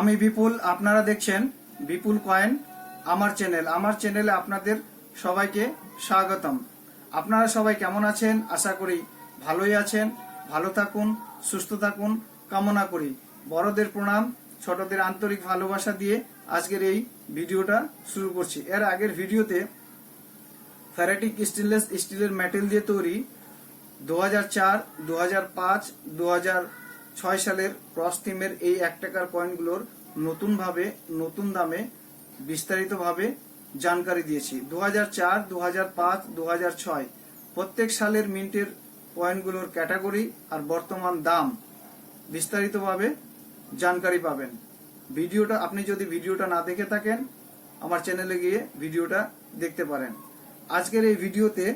আমি বিপুল, আপনারা দেখছেন বিপুল কয়েন, আমার চ্যানেল। আমার চ্যানেলে আপনাদের সবাইকে স্বাগতম। আপনারা সবাই কেমন আছেন? আশা করি ভালোই আছেন। ভালো থাকুন, সুস্থ থাকুন, কামনা করি। বড়দের প্রণাম, ছোটদের আন্তরিক ভালোবাসা দিয়ে আজকের এই ভিডিওটা শুরু করছি। এর আগের ভিডিওতে ফ্যারাটিক স্টেনলেস স্টিলের মেটেল দিয়ে তৈরি দু হাজার চার, দু হাজার পাঁচ, দু হাজার ছয় সালের ক্রস থিমের এই এক টাকার কয়েনগুলোর নতুনভাবে, নতুন দামে বিস্তারিতভাবে জানকারি দিয়েছি। দু হাজার চার দু হাজার পাঁচ দু হাজার ছয় প্রত্যেক সালের মিন্টের কয়েনগুলোর ক্যাটাগরি আর বর্তমান দাম বিস্তারিতভাবে জানকারি পাবেন। ভিডিওটা, আপনি যদি ভিডিওটা না দেখে থাকেন, আমার চ্যানেলে গিয়ে ভিডিওটা দেখতে পারেন। আজকের এই ভিডিওতে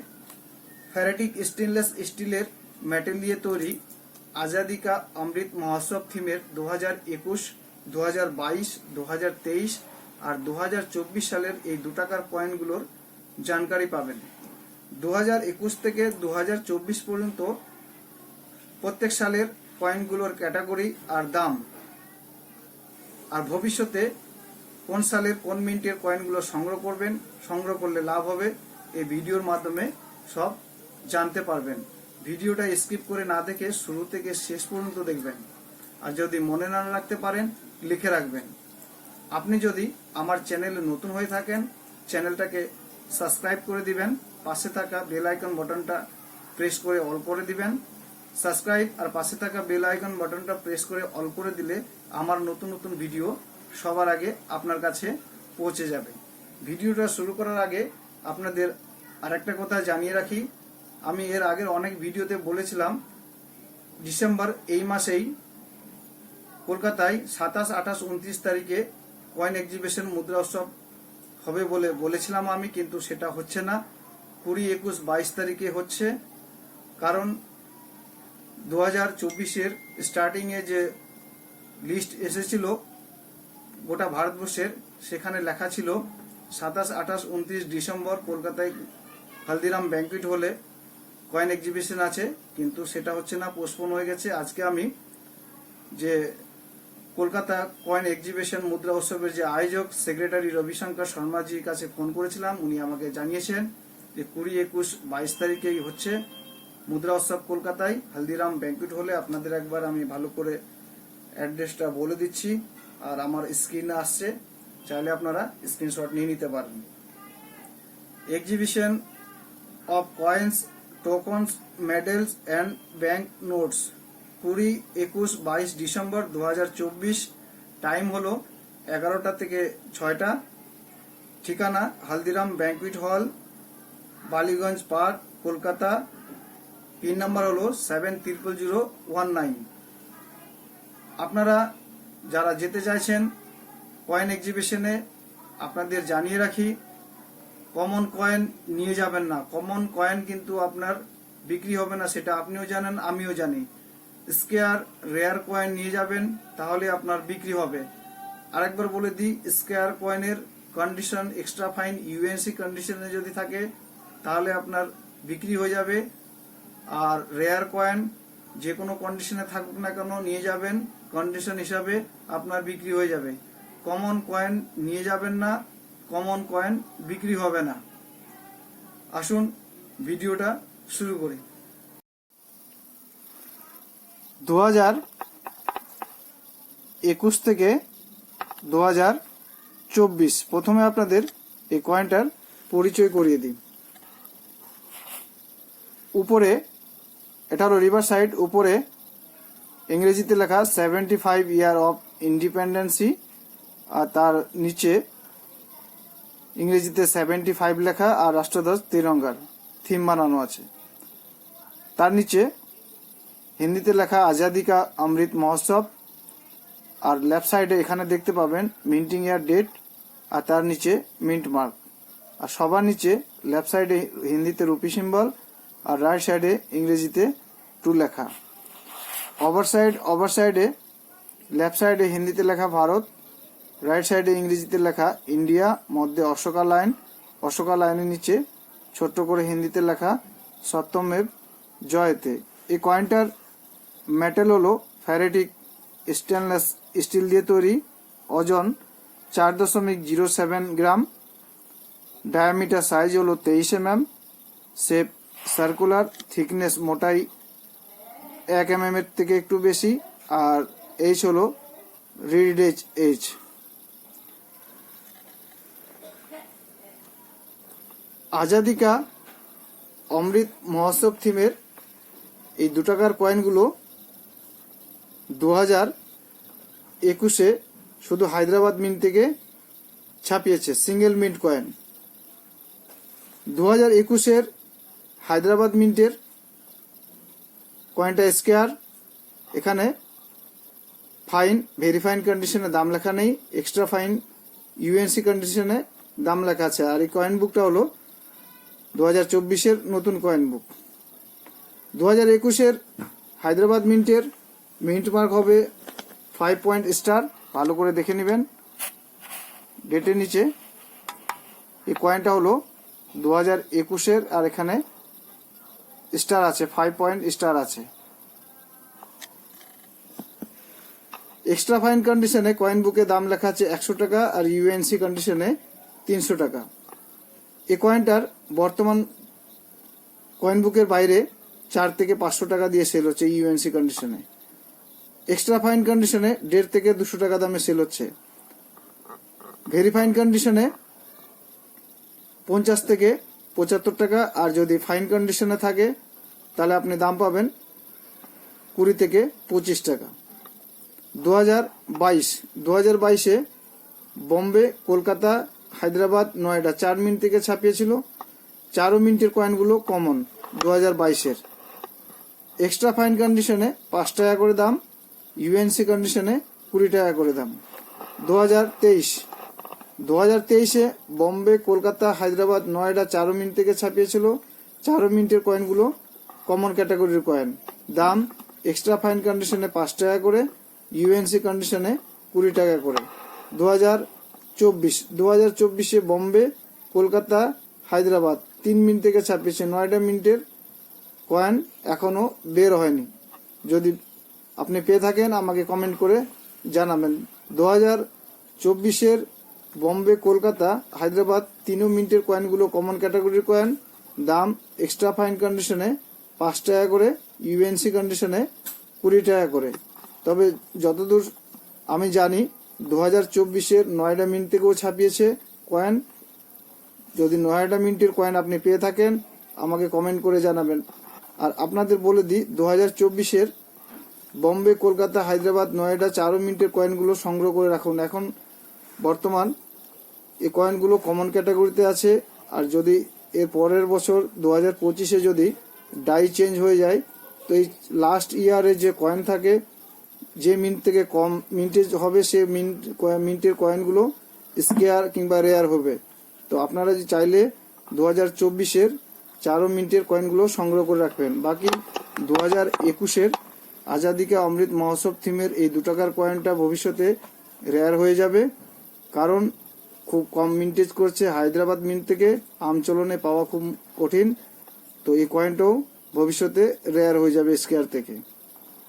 ফ্যারাটিক স্টেনলেস স্টিলের মেটেল দিয়ে তৈরি আজাদিকা অমৃত মহোৎসব থিমের দু হাজার একুশ দু হাজার বাইশ দু হাজার তেইশ আর দু হাজার চব্বিশ সালের এই দু টাকার কয়েনগুলোর জানকারি পাবেন। দু হাজার একুশ থেকে দু হাজার চব্বিশ পর্যন্ত প্রত্যেক সালের কয়েনগুলোর ক্যাটাগরি আর দাম আর ভবিষ্যতে কোন সালের কোন মিনিটের কয়েনগুলো সংগ্রহ করবেন, সংগ্রহ করলে লাভ হবে, এই ভিডিওর মাধ্যমে সব জানতে পারবেন। ভিডিওটা স্কিপ করে না দেখে শুরু থেকে শেষ পর্যন্ত দেখবেন। আর যদি মনে না রাখতে পারেন, লিখে রাখবেন। আপনি যদি আমার চ্যানেলে নতুন হয়ে থাকেন, চ্যানেলটাকে সাবস্ক্রাইব করে দিবেন, পাশে থাকা বেল আইকন বাটনটা প্রেস করে অল করে দিবেন। সাবস্ক্রাইব আর পাশে থাকা বেল আইকন বাটনটা প্রেস করে অল করে দিলে আমার নতুন নতুন ভিডিও সবার আগে আপনার কাছে পৌঁছে যাবে। ভিডিওটা শুরু করার আগে আপনাদের আরেকটা কথা জানিয়ে রাখি আমি এর আগের অনেক ভিডিওতে বলেছিলাম, ডিসেম্বর এই মাসেই কলকাতায় সাতাশ, আঠাশ, উনত্রিশ তারিখে কয়েন এক্সিবিশন মুদ্রা উৎসব হবে বলে বলেছিলাম আমি, কিন্তু সেটা হচ্ছে না। কুড়ি, একুশ, বাইশ তারিখে হচ্ছে। কারণ দু হাজার চব্বিশের স্টার্টিংয়ে যে লিস্ট এসেছিল, গোটা ভারতবর্ষের, সেখানে লেখা ছিল, সাতাশ, আঠাশ, উনত্রিশ ডিসেম্বর কলকাতায় হালদিরাম ব্যাঙ্কুইট হলে কয়েন এক্সিবিশন আছে, কিন্তু সেটা হচ্ছে না পোস্টপোন হয়ে গেছে। আজকে আমি যে কলকাতা কয়েন এক্সিবিশন মুদ্রা উৎসবের যে আয়োজক সেক্রেটারি রবিশঙ্কর শর্মাজির কাছে ফোন করেছিলাম, উনি আমাকে জানিয়েছেন যে কুড়ি একুশ বাইশ তারিখেই হচ্ছে মুদ্রা উৎসব কলকাতায়। হালদিরাম ব্যাঙ্কুইট হলে আপনাদের একবার আমি ভালো করে অ্যাড্রেসটা বলে দিচ্ছি, আর আমার স্ক্রিনে আসছে, চাইলে আপনারা স্ক্রিনশট নিয়ে নিতে পারেন। Exhibition of coins tokens medals and bank notes কুড়ি, একুশ, বাইশ ডিসেম্বর দু হাজার চব্বিশ। টাইম হলো এগারোটা থেকে ছয়টা। ঠিকানা, Haldiram banquet hall, Ballygunge park, Kolkata. Pin number হলো seven triple zero one nine আপনারা যারা যেতে চাইছেন কয়েন এক্সিবিশনে আপনাদের জানিয়ে রাখি কমন কয়েন নিয়ে যাবেন না। কমন কয়েন কিন্তু আপনার বিক্রি হবে না, সেটা আপনিও জানেন, আমিও জানি। স্কেয়ার রেয়ার কয়েন নিয়ে যাবেন, তাহলে আপনার বিক্রি হবে। আরেকবার বলে দিই স্কেয়ার কয়েনের কন্ডিশন এক্সট্রা ফাইন ইউএনসি কন্ডিশনে যদি থাকে, তাহলে আপনার বিক্রি হয়ে যাবে। আর রেয়ার কয়েন যে কোনো কন্ডিশনে থাকুক না কেন, নিয়ে যাবেন। কন্ডিশন হিসাবে আপনার বিক্রি হয়ে যাবে। কমন কয়েন নিয়ে যাবেন না কমন কয়েন বিক্রি হবে না। আসুন ভিডিওটা শুরু করি। দু হাজার একুশ থেকে দু হাজার চব্বিশ। প্রথমে আপনাদের এই কয়েনটার পরিচয় করিয়ে দিই। উপরে এটা হলো রিভার সাইড উপরে ইংরেজিতে লেখা seventy five year of independency আর তার নিচে ইংরেজিতে সেভেন্টি ফাইভ লেখা আর রাষ্ট্রধ্বজ তিরঙ্গার থিম বানানো আছে। তার নিচে হিন্দিতে লেখা আজাদি কা অমৃত মহোৎসব আর লেফট সাইডে এখানে দেখতে পাবেন মিন্টিং ইয়ার ডেট আর তার নিচে মিন্ট মার্ক আর সবার নিচে লেফট সাইডে হিন্দিতে রুপি সিম্বল আর রাইট সাইডে ইংরেজিতে টু লেখা। ওভার সাইড ওভার সাইডে লেফট সাইডে হিন্দিতে লেখা ভারত রাইট সাইডে ইংরেজিতে লেখা, ইন্ডিয়া, মধ্যে অশোকা লাইন। অশোকা লাইনের নিচে ছোট্ট করে হিন্দিতে লেখা, সত্যমেব জয়তে। এই কয়েনটার মেটেল হলো ফ্যারেটিক স্টেনলেস স্টিল দিয়ে তৈরি, ওজন চার দশমিক zero seven gram. Diameter size হলো তেইশ M M shape circular, thickness মোটাই এক এম এর থেকে একটু বেশি। আর এইচ হলো রিডেজ এইচ। আজাদিকা অমৃত মহোৎসব থিমের এই দু টাকার কয়েনগুলো দু হাজার একুশে শুধু হায়দ্রাবাদ মিন্ট থেকে ছাপিয়েছে সিঙ্গেল মিন্ট কয়েন দু হাজার একুশের হায়দ্রাবাদ মিন্টের কয়েনটা স্কেয়ার এখানে ফাইন ভেরিফাইন কন্ডিশনে দাম লেখা নেই এক্সট্রা ফাইন ইউএনসি কন্ডিশনে দাম লেখা আছে। আর এই কয়েন বুকটা হলো দু হাজার চব্বিশের নতুন কয়েন বুক দু হাজার একুশের হায়দ্রাবাদ মিন্টের মিন্ট মার্ক হবে ফাইভ পয়েন্ট স্টার ভালো করে দেখে নেবেন। ডেটের নিচে এই কয়েনটা হলো দু হাজার একুশের আর এখানে স্টার আছে ফাইভ পয়েন্ট স্টার আছে। এক্সট্রা ফাইন কন্ডিশনে কয়েন বুকে দাম লেখা আছে একশো টাকা আর ইউএনসি কন্ডিশনে তিনশো টাকা। এই কয়েনটার বর্তমান কয়েন বুকের বাইরে চার থেকে পাঁচশো টাকা দিয়ে সেল হচ্ছে ইউএনসি কন্ডিশনে এক্সট্রা ফাইন কন্ডিশনে দেড় থেকে দুশো টাকা দামে সেল হচ্ছে। ভেরিফাইন কন্ডিশনে পঞ্চাশ থেকে পঁচাত্তর টাকা, আর যদি ফাইন কন্ডিশনে থাকে, তাহলে আপনি দাম পাবেন কুড়ি থেকে পঁচিশ টাকা। দু হাজার বাইশ দু হাজার বাইশে বম্বে, কলকাতা হায়দ্রাবাদ নয়ডা চার মিনিট থেকে ছাপিয়েছিল। চারো মিনিটের কয়েনগুলো কমন দু হাজার বাইশের। এক্সট্রা ফাইন কন্ডিশনে পাঁচ টাকা করে দাম ইউএনসি কন্ডিশনে কুড়ি টাকা করে দাম। দু হাজার তেইশ। দু হাজার তেইশে বম্বে কলকাতা হায়দ্রাবাদ নয়ডা চারো মিনিট থেকে ছাপিয়েছিল। চারো মিনিটের কয়েনগুলো কমন ক্যাটাগরির কয়েন দাম এক্সট্রা ফাইন কন্ডিশনে পাঁচ টাকা করে ইউএনসি কন্ডিশনে কুড়ি টাকা করে। দু হাজার চব্বিশ। দু হাজার চব্বিশে বম্বে, কলকাতা, হায়দ্রাবাদ। তিন মিনিট থেকে ছাপিয়েছে নয়টা মিনিটের কয়েন এখনও বের হয়নি। যদি আপনি পেয়ে থাকেন, আমাকে কমেন্ট করে জানাবেন। দু হাজার চব্বিশের বম্বে, কলকাতা, হায়দ্রাবাদ তিনও মিনিটের কয়েনগুলো কমন ক্যাটাগরির কয়েন। দাম এক্সট্রা ফাইন কন্ডিশনে পাঁচ টাকা করে ইউএনসি কন্ডিশনে কুড়ি টাকা করে। তবে যতদূর আমি জানি দু হাজার চব্বিশের নয়ডা মিনিট থেকেও ছাপিয়েছে কয়েন। যদি নয়ডা মিনিটের কয়েন আপনি পেয়ে থাকেন, আমাকে কমেন্ট করে জানাবেন। আর আপনাদের বলে দিই, দু হাজার চব্বিশের বম্বে, কলকাতা, হায়দ্রাবাদ, নয়ডা চারো মিনিটের কয়েনগুলো সংগ্রহ করে রাখুন। এখন বর্তমান এই কয়েনগুলো কমন ক্যাটাগরিতে আছে। আর যদি এর পরের বছর দু হাজার পঁচিশে যদি ডাই চেঞ্জ হয়ে যায়, তো এই লাস্ট ইয়ারে যে কয়েন থাকে যে মিন্ট থেকে কম মিন্টেজ হবে, সে মিন্ট মিন্টের কয়েনগুলো স্কেয়ার কিংবা রেয়ার হবে। তো আপনারা যে চাইলে দু হাজার চব্বিশের চারো মিনিটের কয়েনগুলো সংগ্রহ করে রাখবেন। বাকি দু হাজার একুশের আজাদিকা অমৃত মহোৎসব থিমের এই দু টাকার কয়েনটা ভবিষ্যতে রেয়ার হয়ে যাবে। কারণ খুব কম মিন্টেজ করছে হায়দ্রাবাদ মিন্ট থেকে, আমচলনে পাওয়া খুব কঠিন। তো এই কয়েনটাও ভবিষ্যতে রেয়ার হয়ে যাবে স্কেয়ার থেকে।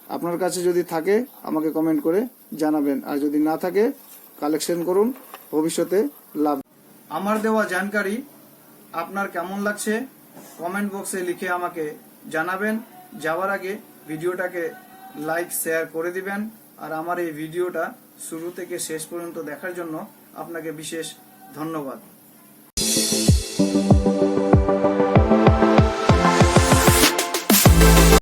আপনার কাছে যদি থাকে, আমাকে কমেন্ট করে জানাবেন। আর যদি না থাকে কালেকশন করুন। ভবিষ্যতে লাভ। আমার দেওয়া জানকারি আপনার কেমন লাগছে? কমেন্ট বক্সে লিখে আমাকে জানাবেন। যাওয়ার আগে ভিডিওটাকে লাইক শেয়ার করে দিবেন। আর আমার এই ভিডিওটা শুরু থেকে শেষ পর্যন্ত দেখার জন্য আপনাকে বিশেষ ধন্যবাদ।